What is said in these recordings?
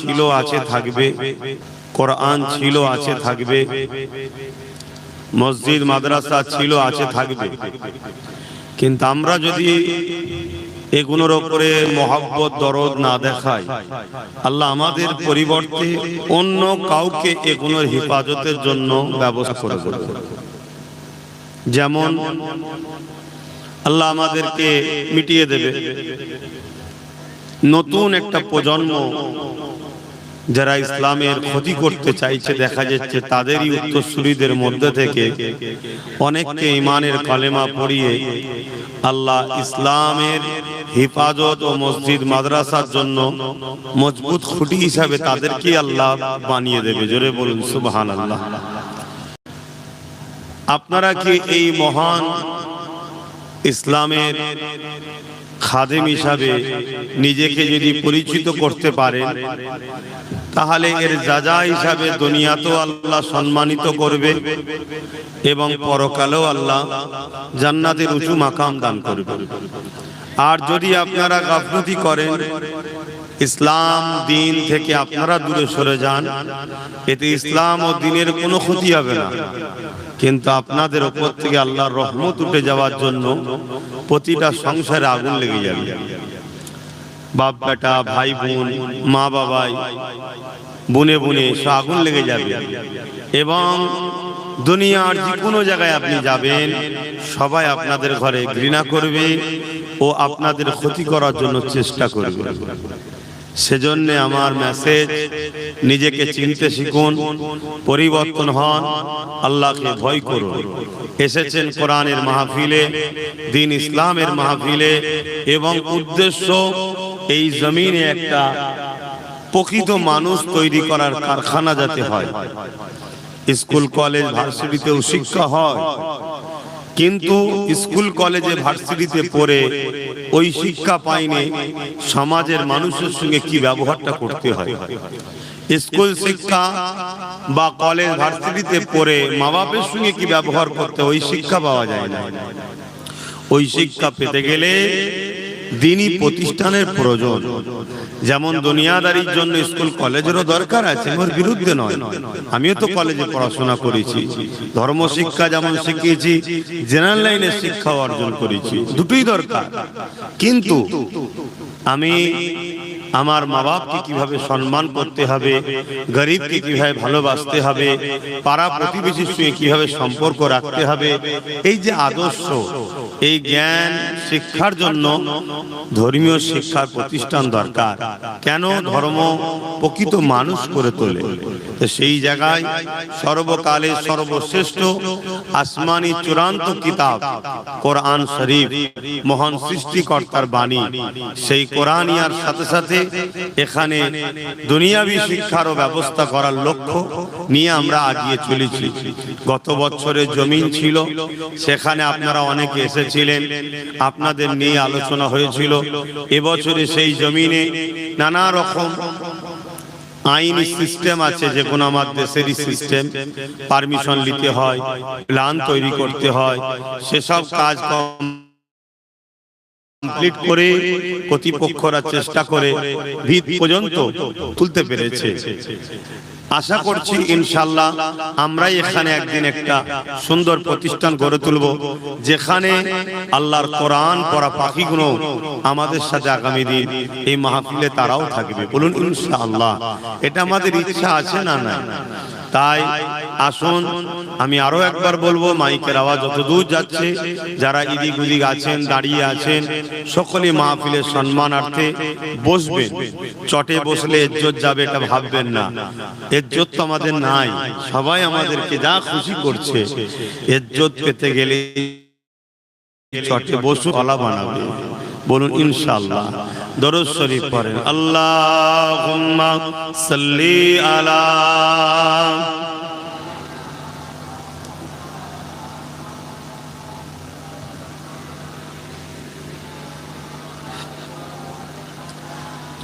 ছিল আছে থাকবে। কোরআন ছিল আছে থাকবে। মসজিদ মাদ্রাসা ছিল আছে থাকবে। কিন্তু আমরা যদি এগুলোর ওপরে মহাব্বত দরদ না দেখাই আল্লাহ আমাদের পরিবর্তে অন্য কাউকে এগুলোর হেফাজতের জন্য ব্যবস্থা করে দেবে। যেমন আল্লাহ আমাদেরকে মিটিয়ে দেবে। নতুন একটা প্রজন্ম যারা ইসলামের ক্ষতি করতে চাইছে, দেখা যাচ্ছে তাদেরই উত্তরসূরিদের মধ্যে থেকে অনেককে ইমানের কালেমা পড়িয়ে আল্লাহ ইসলামের হেফাজত ও মসজিদ মাদ্রাসার জন্য মজবুত খুঁটি হিসাবে তাদেরকে আল্লাহ বানিয়ে দেবে। জোরে বলুন সুবহান আল্লাহ আপনারা কি এই মহান ইসলামের খাদেম হিসাবে নিজেকে যদি পরিচিত করতে পারেন তাহলে এর যাজা হিসাবে দুনিয়াতেও আল্লাহ সম্মানিত করবে এবং পরকালেও আল্লাহ জান্নাতের উঁচু মাকাম দান করবে। আর যদি আপনারা গাফলতি করেন ইসলাম দিন থেকে আপনারা দূরে সরে যান। এতে ইসলাম ও দিনের কোনো ক্ষতি হবে না। কিন্তু আপনাদের ওপর থেকে আল্লাহর রহমত উঠে যাওয়ার জন্য প্রতিটা সংসারে আগুন লেগে যাবে। বাপ, বেটা, ভাই, বোন, মা, বাবাই, বুনে বুনে সব আগুন লেগে যাবে। এবং দুনিয়ার যে কোনো জায়গায় আপনি যাবেন, সবাই আপনাদের ঘরে ঘৃণা করবে ও আপনাদের ক্ষতি করার জন্য চেষ্টা করবে। সেজন্য আমার মেসেজ নিজেকে চিনতে শিখুন, পরিবর্তন হন, আল্লাহকে ভয় করুন। এসেছেন কোরআনের মাহফিলে, দিন ইসলামের মাহফিলে এবং উদ্দেশ্য এই জমিনে একটা প্রকৃত মানুষ তৈরি করার কারখানা যাতে হয়। স্কুল, কলেজ, ভার্সিটিতেও শিক্ষা হয়। কিন্তু স্কুল কলেজে ভার্সিটিতে পড়ে ওই শিক্ষা পাইনি সমাজের মানুষের সঙ্গে কি ব্যবহারটা করতে হয়? স্কুল শিক্ষা বা কলেজ ভার্সিটিতে পড়ে মা বাপের সঙ্গে কি ব্যবহার করতে ওই শিক্ষা পাওয়া যায় না। ওই শিক্ষা পেতে গেলে দিনই প্রতিষ্ঠানের প্রয়োজন। যেমন দুনিয়াদারির জন্য স্কুল কলেজেরও দরকার আছে আমার বিরুদ্ধে নয়। আমিও তো কলেজে পড়াশোনা করেছি। ধর্ম শিক্ষা যেমন শিখিয়েছি, জেনারেল লাইনে শিক্ষা অর্জন করেছি। দুটোই দরকার। কিন্তু আমি আমার মা বাপকে কীভাবে সম্মান করতে হবে, গরিবকে কীভাবে ভালোবাসতে হবে পাড়া প্রতিবেশীর সঙ্গে কীভাবে সম্পর্ক রাখতে হবে, এই যে আদর্শ এই জ্ঞান শিক্ষার জন্য ধর্মীয় শিক্ষার প্রতিষ্ঠান দরকার। কেন ধর্ম প্রকৃত মানুষ করে তোলে? তো সেই জায়গায় সর্বকালে সর্বশ্রেষ্ঠ আসমানি চূড়ান্ত কিতাব, কোরআন শরীফ, মহান সৃষ্টিকর্তার বাণী। সেই কোরআনিয়ার সাথে সাথে এখানে দুনিয়াবি শিক্ষারও ব্যবস্থা করার লক্ষ্য নিয়ে আমরা আগিয়ে চলেছি। গত বছরের জমিন ছিল, সেখানে আপনারা অনেকে এসেছিলেন আপনাদের নিয়ে আলোচনা হয়েছিল। এবছরে সেই জমিনে নানা রকম আইনি সিস্টেম আছে, যে কোনো আমার দেশেরই সিস্টেম। পারমিশন নিতে হয়, প্ল্যান তৈরি করতে হয়, সেসব কাজ কমপ্লিট করে কর্তৃপক্ষরা চেষ্টা করে ভিত পর্যন্ত তুলতে পেরেছে। আশা করছি ইনশাল্লাহ আমরাই এখানে একদিন একটা সুন্দর প্রতিষ্ঠান গড়ে তুলব যেখানে আল্লাহর কোরআন পড়া পাখিগুলো আমাদের সাথে আগামী দিন এই মাহফিলে তারাও থাকবে। বলুন ইনশাআল্লাহ এটা আমাদের ইচ্ছা আছে না না তাই আসুন আমি আরও একবার বলব মাইকের আওয়াজ যত দূর যাচ্ছে যারা ইদিক উদিক আছেন দাঁড়িয়ে আছেন সকলে মাহফিলের সম্মানার্থে বসবেন। চটে বসলে ইজ্জত যাবে এটা ভাববেন না। ইজ্জত তো আমাদের নাই। সবাই আমাদেরকে যা খুশি করছে ইজ্জত পেতে গেলে চটে বসু বানাবে। বলুন শরীফ সাল্লি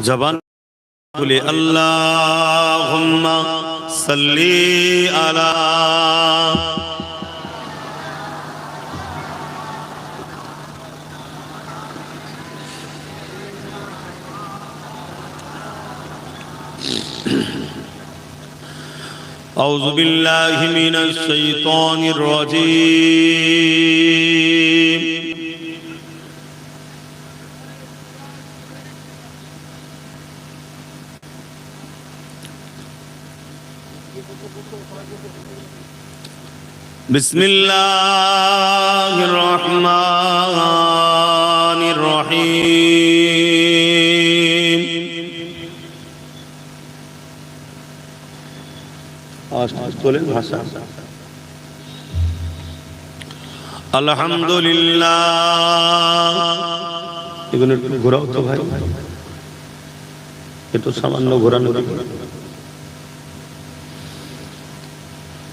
জবান قل اللهم صل على أعوذ بالله من الشيطان الرجيم. بسم الله الرحمن الرحيم الحمد لله এগুলো একটু ঘোরাও তো ভাই একটু সামান্য ঘোরানো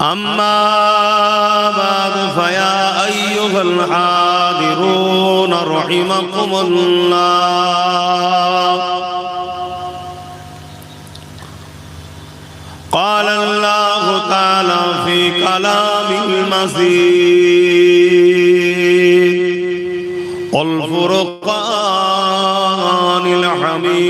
أما بعد فيا أيها الحاضرون رحمكم الله قال الله تعالى في كلام المزيد والفرقان الحميد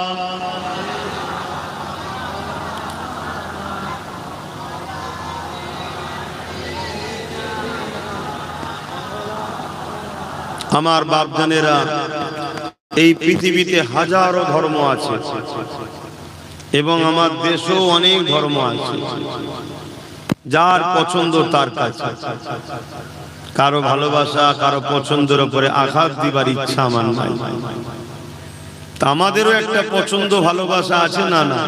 আমার বাপজানেরা, এই পৃথিবীতে হাজারো ধর্ম আছে এবং আমার দেশেও অনেক ধর্ম আছে। যার পছন্দ তার কাছে। কারও ভালোবাসা, কারও পছন্দের উপরে আঘাত দিবার ইচ্ছা আমার নাই। আমাদেরও একটা পছন্দ, ভালোবাসা আছে না না?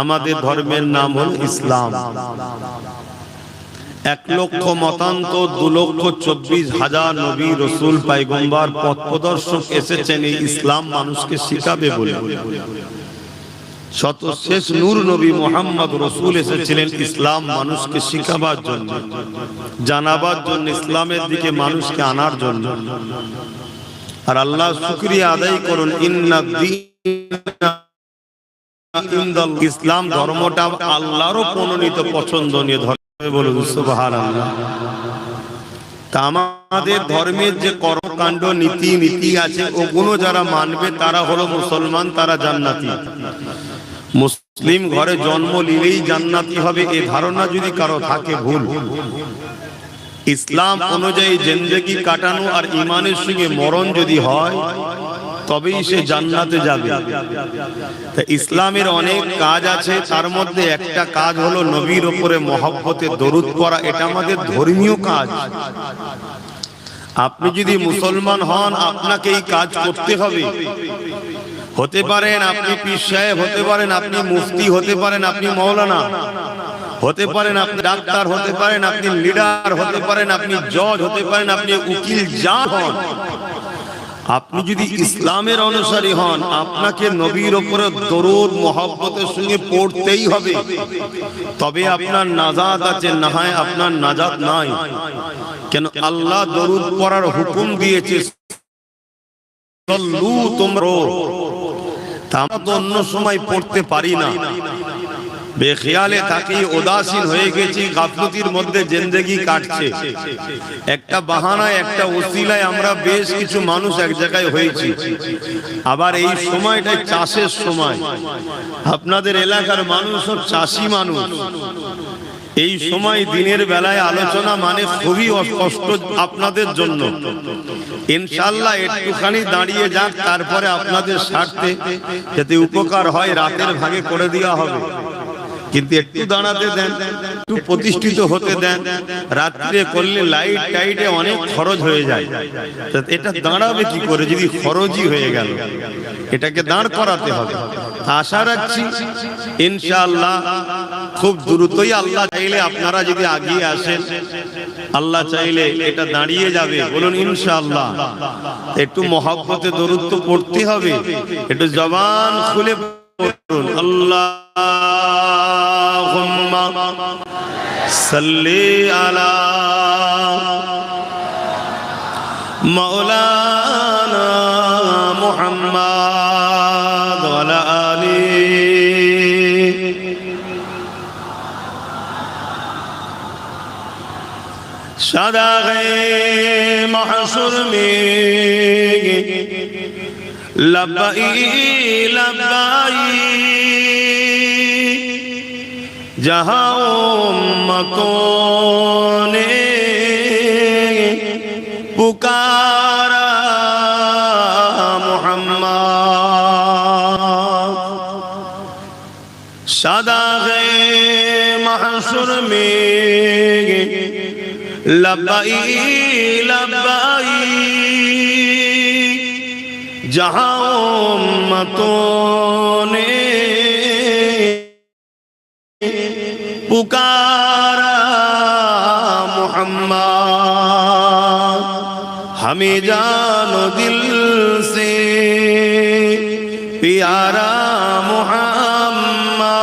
আমাদের ধর্মের নাম হল ইসলাম। এক লক্ষ মতান্ত, দু লক্ষ চব্বিশ হাজার নবী রসুল পাইগম্বার পথ প্রদর্শক এসেছেন এই ইসলাম মানুষকে শিখাবে বলে। শত শেষ নূর নবী মোহাম্মদ রসুল এসেছিলেন ইসলাম মানুষকে শিখাবার জন্য, জানাবার জন্য, ইসলামের দিকে মানুষকে আনার জন্য। আর আল্লাহ শুক্রিয়া আদায় করুন, ইন্না ইসলাম ধর্মটা আল্লাহরও প্রণনীত পছন্দনীয় ধর্ম। আমাদের ধর্মের যে কর্মকাণ্ড, নীতি নীতি আছে, ওগুলো যারা মানবে, তারা হলো মুসলমান, তারা জান্নাতি। মুসলিম ঘরে জন্ম নিলেই জান্নাতি হবে, এ ধারণা যদি কারও থাকে, ভুল। ইসলাম অনুযায়ী জেন্দেগি কাটানো আর ইমানের সঙ্গে মরণ যদি হয় তবেই সে জান্নাতে যাবে। তা ইসলামের অনেক কাজ আছে তার মধ্যে একটা কাজ হলো নবীর ওপরে মহব্বতে দরুদ পড়া এটা আমাদের ধর্মীয় কাজ। আপনি যদি মুসলমান হন আপনাকে এই কাজ করতে হবে। হতে পারেন আপনি পীর সাহেব হতে পারেন আপনি মুফতি হতে পারেন আপনি মৌলানা। হতে পারেন আপনি ডাক্তার হতে পারেন আপনি লিডার হতে পারেন আপনি জজ হতে পারেন আপনি উকিল যা হন। আপনি যদি ইসলামের অনুসারী হন, আপনাকে নবীর ওপরে দরুদ, মোহাব্বতের সঙ্গে পড়তেই হবে। তবে আপনার নাজাদ আছে, না হয় আপনার নাজাদ নাই। কেন আল্লাহ দরুদ পড়ার হুকুম দিয়েছে তোমরা। অন্য সময় পড়তে পারি না। বেখেয়ালে থাকি উদাসীন হয়ে গেছি গাফলতির মধ্যে জিন্দেগি কাটছে। একটা বাহানায় একটা ওসিলায় আমরা বেশ কিছু মানুষ এক জায়গায় হয়েছি। আবার এই সময়টাই চাষের সময়। আপনাদের এলাকার মানুষ সব চাষি মানুষ। এই সময় দিনের বেলায় আলোচনা মানে খুবই কষ্ট আপনাদের জন্য। ইনশাল্লাহ একটুখানি দাঁড়িয়ে যাক তারপরে আপনাদের স্বার্থে যাতে উপকার হয় রাতের ভাগে করে দেওয়া হবে। কিন্তু একটু দাঁড়াতে দেন, একটু প্রতিষ্ঠিত হতে দেন, রাত্রে করলে লাইট টাইটে অনেক খরচ হয়ে যায়। এটা দাঁড়াবে কি করে যদি খরচই হয়ে গেল? এটাকে দাঁড় করাতে হবে। আশা রাখছি, ইনশাআল্লাহ, খুব দ্রুতই আল্লাহ চাইলে আপনারা যদি আগিয়ে আসেন, আল্লাহ চাইলে এটা দাঁড়িয়ে যাবে। বলুন, ইনশাআল্লাহ, একটু মহাব্বতে দরুত্ব পড়তে হবে। একটু জবান খুলে পড়ুন আল্লাহুম্মা صلی علی مولانا محمد وعلى آلی صدق محصر میں لبائی لبائی جہاں مکوں نے پکارا محمد سدا گئے محسر میں لبائی لبائی جہاں متوں نے पुकारा मोहम्मद हमें जानो दिल से प्यारा मोहम्मद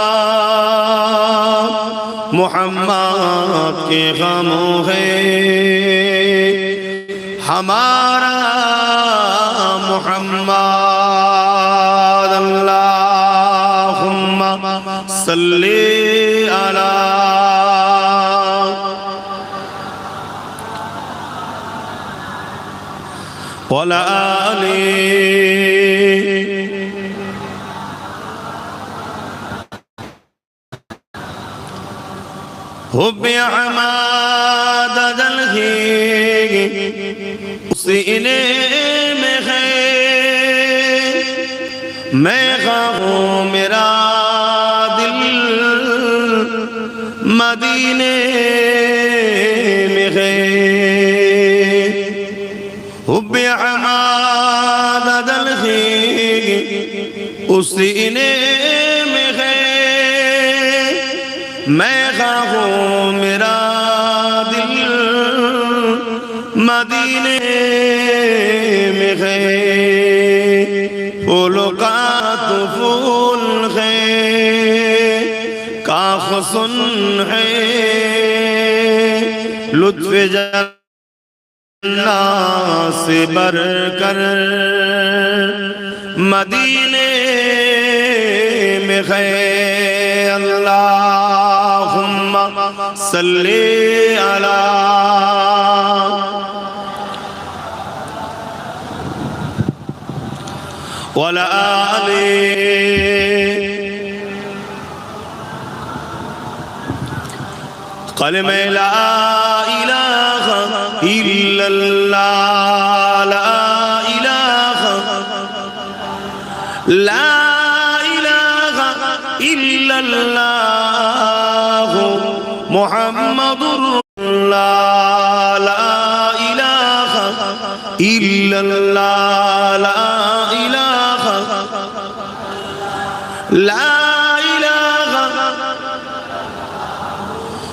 मोहम्मद के गम है हमारा मोहम्मद अल्लाहुम्मा सल्ली على آله حب عماد دلہی اسی انہیں میں ہے میں خواہوں میرا सीने में है मैं खाऊं मेरा दिल मदीने में है फूलों का तो फूल है काफ सुन है लुत्फ जन्ना से बर कर مدینے میں خیر اللہم صلی علی ولا آلی قلم لا إله إلا الله لا إله إلا الله محمد لا لا إله إلا الله لا إله لا إله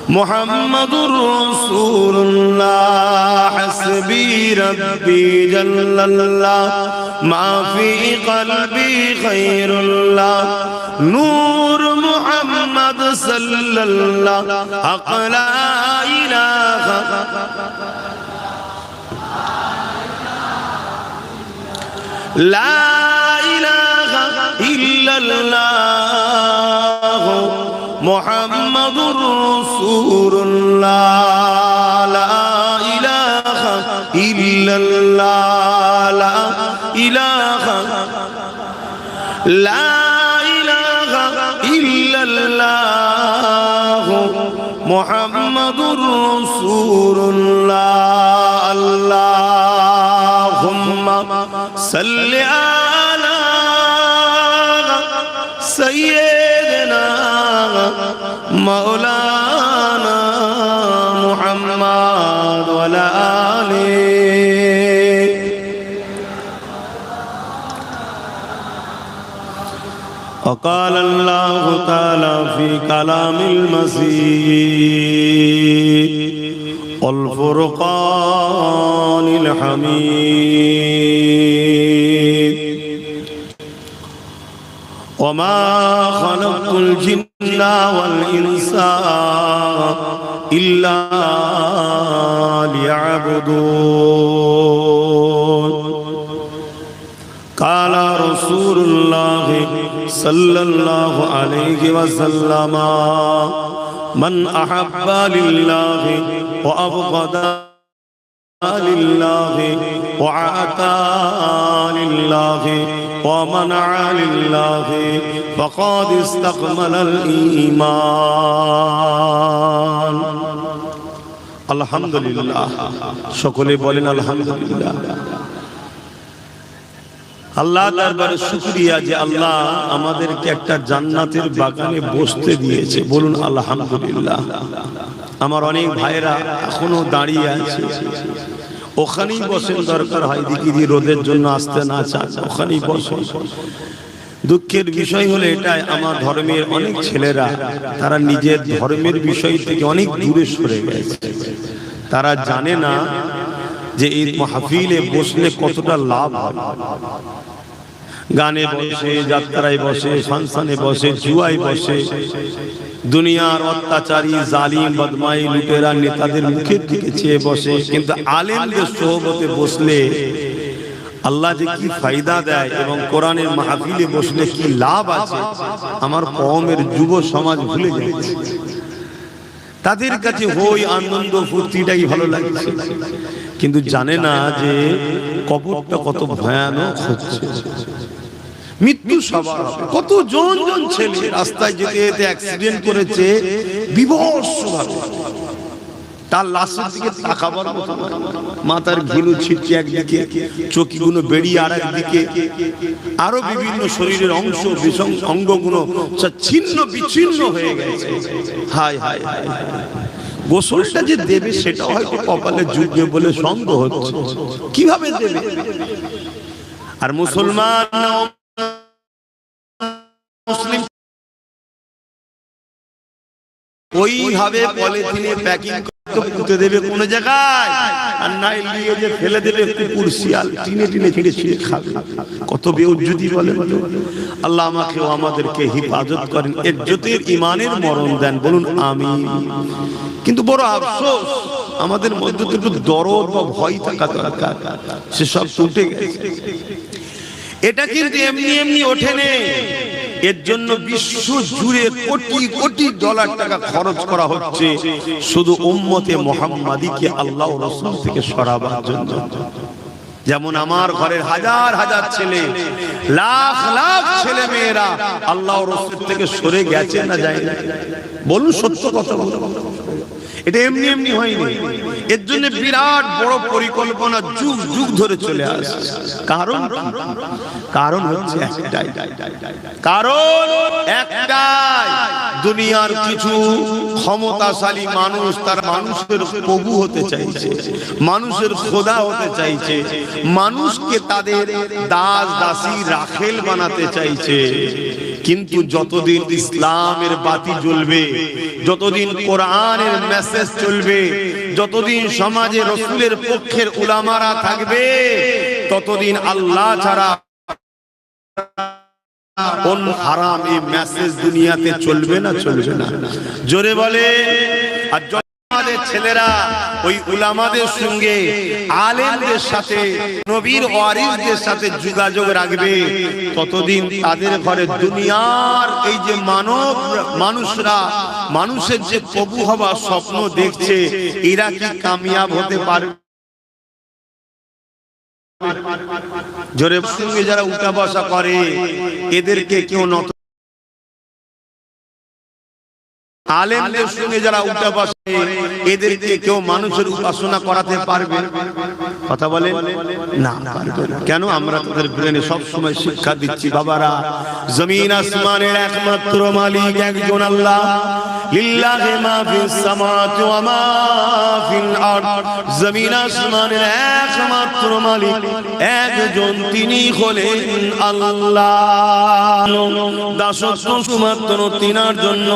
محمد رسول الله حسبي ربي جل الله ما في قلبي خير الله. نور محمد صلى الله. حق لا إله. لا إله إلا الله. محمد رسول الله. لا إله إلا الله. إله لا إله إلا الله محمد رسول الله. اللهم صل على سيدنا مولانا وقال الله تعالى في كلام المسيح والفرقان الحميد وما خلقت الجن والإنس إلا ليعبدون قال رسول الله صلى الله عليه وسلم من أحب لله وأبغض لله وعطى لله ومنع لله فقد استكمل الإيمان الحمد لله সকলে বলেন আলহামদুলিল্লাহ আল্লাহ দরবারে শুকরিয়া যে আল্লাহ আমাদেরকে একটা জান্নাতের বাগানে বসতে দিয়েছে। বলুন, আলহামদুলিল্লাহ। আমার অনেক ভাইরা এখনও দাঁড়িয়ে আছে। ওখানেই বসেন, দরকার হয় দিকি দিয়ে রোদের জন্য আসতে না চান, ওখানেই বসেন। দুঃখের বিষয় হলো এটাই, আমার ধর্মের অনেক ছেলেরা, তারা নিজের ধর্মের বিষয় থেকে অনেক দূরে সরে গেছে। তারা জানে না যে এই মাহফিলে বসলে কতটা লাভ হয়। গানে বসে, যাত্রায় বসে, ফাংশনে বসে, জুয়ায় বসে, দুনিয়ার অত্যাচারী, জালিম, বদমাই, লুটেরা, নেতাদের মুখের দিকে চেয়ে বসে, কিন্তু আলেমদের সোহবতে বসলে আল্লাহ যে কি ফায়দা দেয় এবং কোরআনের মাহফিলে বসলে কি লাভ আছে, আমার কমের যুব সমাজ ভুলে যাচ্ছে। তাদের কাছে হই আনন্দ, ফুর্তিটাই ভালো লাগছে। কিন্তু জানে না যে কবরটা কত ভয়ানক হচ্ছে। মৃত্যু সবার। কত জন জন ছেলে রাস্তায় যেতে যেতে অ্যাক্সিডেন্ট করেছে বিভৎস ভাবে। তার লাশের দিকে তাকাবার মতো মাথার ঘিলু ছিটছে একদিকে চকিগুলো বেরিয়ে আর একদিকে আরও বিভিন্ন শরীরের অংশ অঙ্গগুলো ছিন্ন বিচ্ছিন্ন হয়ে গেছে। হায় হায় হায় হায়। গোসলটা যে দেবে সেটা হয়তো কপালে যুগে বলে সন্দেহ হচ্ছে। কীভাবে দেবে? আর মুসলমান না মুসলিম ওইভাবে পলিথিনে প্যাকিং করে পুঁতে দেবে কোন জায়গায়। আর নাই নিয়ে যে ফেলে দেবে কুকুর, শিয়াল, টিনে টিনে ছিঁড়ে ছিঁড়ে খাবে। কত বেউজ্জুতি বলে আল্লাহ আমাকে আমাদেরকে হিফাজত করেন এর জ্যোতির ইমানের মরণ দেন, বলুন আমি কিন্তু বড় আফসোস, আমাদের মধ্যে তো একটু দরদ বা ভয় থাকা দরকার, সেসব উঠে গেছে। এটা কিন্তু এমনি এমনি ওঠেনি এর জন্য বিশ্ব জুড়ে কোটি কোটি ডলার টাকা খরচ করা হচ্ছে। শুধু উম্মতে মোহাম্মদীকে আল্লাহ রসুল থেকে সরাবার জন্য। যেমন আমার ঘরের হাজার হাজার ছেলে, লাখ লাখ ছেলে মেয়েরা আল্লাহ রসুল থেকে সরে গেছে না যায় বলুন সত্য কথা বলুন। এটা এমনি এমনি হয়নি। এর জন্য বিরাট বড় পরিকল্পনা যুগ যুগ ধরে চলে আসে কারণ? কারণ হচ্ছে একটাই। কারণ একটাই, দুনিয়ার কিছু ক্ষমতাশালী মানুষ তার মানুষের প্রভু হতে চাইছে, মানুষের খোদা হতে চাইছে, মানুষকে তাদের দাস দাসী রাখেল বানাতে চাইছে। কিন্তু যতদিন ইসলামের বাতি জ্বলবে যতদিন কোরআনের মেসেজ চলবে যতদিন সমাজে রসুলের পক্ষের উলামারা থাকবে ততদিন আল্লাহ ছাড়া কোন হারাম এই মেসেজ দুনিয়াতে চলবে না। চলবে না। জোরে বলে আর ছেলেরা, ওই উলামাদের সঙ্গে আলেমদের সাথে, নবীর ওয়ারিসদের সাথে যোগাযোগ রাখবে। ততদিন তাদের ঘরে দুনিয়ার এই যে মানব মানুষরা, মানুষের যে প্রভু হওয়া স্বপ্ন দেখছে, এরা কি কামিয়াব হতে পারবে জোরে সঙ্গে যারা উঠা বসা করে, এদেরকে কেউ নত আলেমদের সঙ্গে যারা উঠা বসে এদেরকে কেউ মানুষের উপাসনা করাতে পারবে? কথা বলে না, পারবে না। কেন? আমরা তাদের ব্রেনে সব সময় শিক্ষা দিচ্ছি, বাবারা। জমিন আসমানের একমাত্র মালিক একজন আল্লাহ। লিল্লাহি মা ফিস সামাওয়াতি ওয়া মা ফিল আরদ। জমিন আসমানের একমাত্র মালিক একজন, তিনি হলেন আল্লাহ। দাসত্ব শুধুমাত্র তিনার জন্য।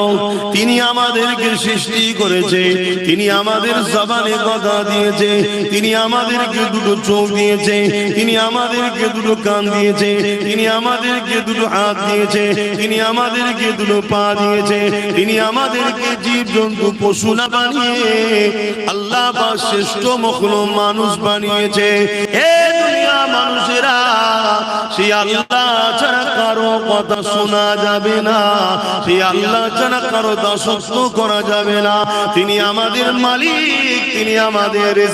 তিনি আমাদেরকে সৃষ্টি করেছে। তিনি আমাদের জবানে কথা দিয়েছে। তিনি আমাদেরকে দুটো চোখ দিয়েছে। তিনি আমাদেরকে দুটো কান দিয়েছে। তিনি আমাদেরকে দুটো হাত দিয়েছে। তিনি আমাদেরকে দুটো পা দিয়েছে। তিনি আমাদেরকে জীব জন্তু পশু না বানিয়ে আল্লাহ বা শ্রেষ্ঠ মখলু মানুষ বানিয়েছে। এ দুনিয়া মানুষেরা তিনি আমাদের মালিক, তিনি আমাদের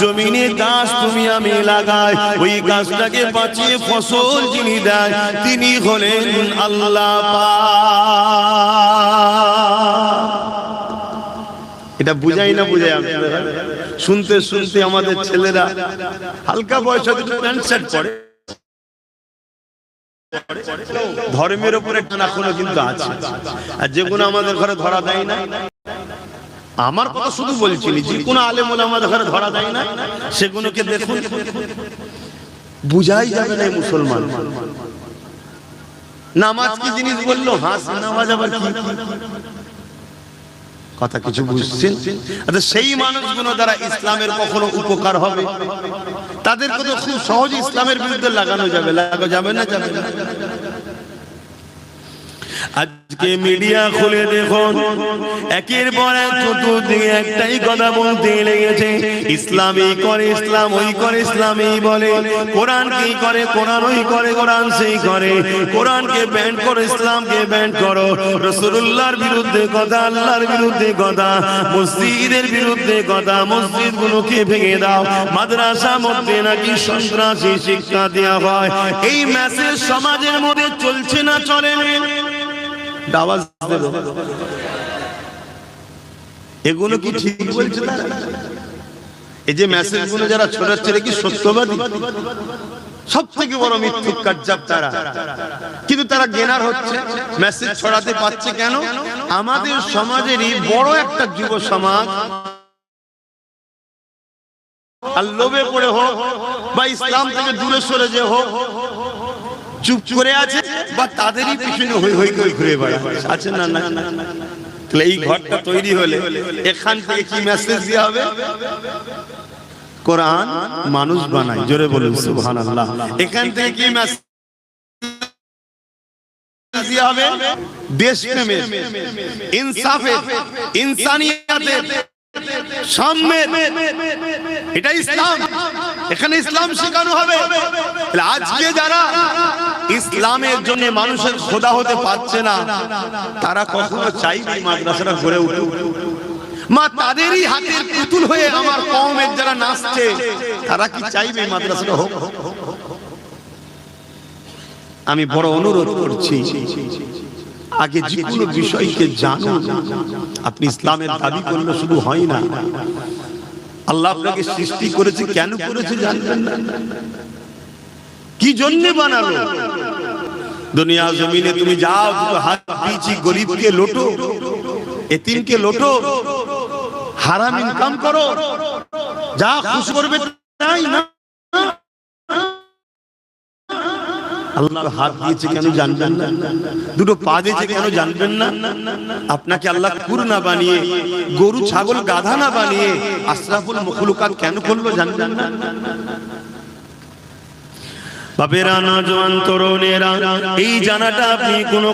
জমিনে গাছ তুমি আমি লাগাই, ওই গাছটাকে বাঁচিয়ে ফসল দেয়। তিনি হলেন আল্লাহ পাক। এটা বুঝাই না বুঝাই? শুনতে শুনতে আমাদের ছেলেরা হালকা বয়সে প্যান্ট শার্ট পরে। ধর্মের উপরে টানা কোনো কিন্তু আছে। আর যেগুলো আমাদের ঘরে ধরা দেয় না। আমার কথা শুধু বলছি যে কোনো আলেম বলে আমাদের ঘরে ধরা দেয় না, সেগুলোকে দেখুন। বুঝাই যাবে না মুসলমান। নামাজ কি জিনিস বলল? হাস নামাজ আবার কি? কথা কিছু বুঝছেন? আচ্ছা সেই মানুষগুলো দ্বারা ইসলামের কখনো উপকার হবে তাদের কত খুব সহজ ইসলামের বিরুদ্ধে লাগানো যাবে। লাগানো যাবে না? যাবে না? আজকে মিডিয়া খুলে দেখুন। একের পর এক চতুর্দিকে একটাই কথা বলতে লেগেছে। ইসলামই করে ইসলাম, ওই করে ইসলামই বলে। কোরআন কি করে? কোরআন ওই করে, কোরআন সেই করে। কোরআনকে ব্যান করো, ইসলামকে ব্যান করো। রসুল্লাহর বিরুদ্ধে কথা, আল্লাহর বিরুদ্ধে কথা, মসজিদের বিরুদ্ধে কথা মসজিদ গুলোকে ভেঙে দাও। মাদ্রাসা মধ্যে নাকি সন্ত্রাসী শিক্ষা দেওয়া হয়? এই মেসেজ সমাজের মধ্যে চলছে না, চলে না? আওয়াজ দেব। এগুলো কি ঠিক বলছে এই যে যারা ছড়াচ্ছে কি সত্যবাদী? সব থেকে বড় তারা। কিন্তু তারা গেনার হচ্ছে। মেসেজ ছড়াতে পারছে কেন? আমাদের সমাজেরই বড় একটা যুব সমাজ আর লোভে পড়ে হোক বা ইসলাম থেকে দূরে সরে যে হোক, চুপ করে আছে? বা তাদেরই পিছনে হই হই করে ঘুরে বেড়ায়। আছে না না। তাহলে এই ঘরটা তৈরি হলে এখান থেকে কি মেসেজ দেওয়া হবে? কোরআন মানুষ বানায়। জোরে বলুন সুবহানাল্লাহ। এখান থেকে কি মেসেজ হবে? দেশ প্রেমের ইনসাফের ইনসানিয়াতের এটা ইসলাম। এখানে ইসলাম শেখানো হবে। আজকে যারা ইসলামের জন্য মানুষের খোদা হতে পারছে না, তারা কখনো চাইবে মাদ্রাসাটা গড়ে উঠুক। মা, তাদেরই হাতের পুতুল হয়ে আমার কমের যারা নাচছে, তারা কি চাইবে মাদ্রাসাটা হোক? আমি বড় অনুরোধ করছি আগে যে কোনো বিষয়কে জানুন। আপনি ইসলামের দাবি করলে শুধু হয় না। আল্লাহ আপনাকে সৃষ্টি করেছে কেন করেছে জানবেন না। কি জন্য বানালো? দুনিয়া জমিনে তুমি যাও হাত দিয়েছি গরিবকে লোটো। এতিমকে লোটো। হারাম ইনকাম করো। যা খুশ করবে তাই না? আল্লাহ হাত দিয়েছে কেন জানবেন না? দুটো পা দিয়েছে কেন জানবেন না? আপনাকে আল্লাহ কুর না বানিয়ে, গরু, ছাগল, গাধা না বানিয়ে আশরাফুল মখলুকাত কেন করল জানবেন না? বাপেরা, নজওয়ান, তরুণেরা, এই জানাটা আপনি কোনো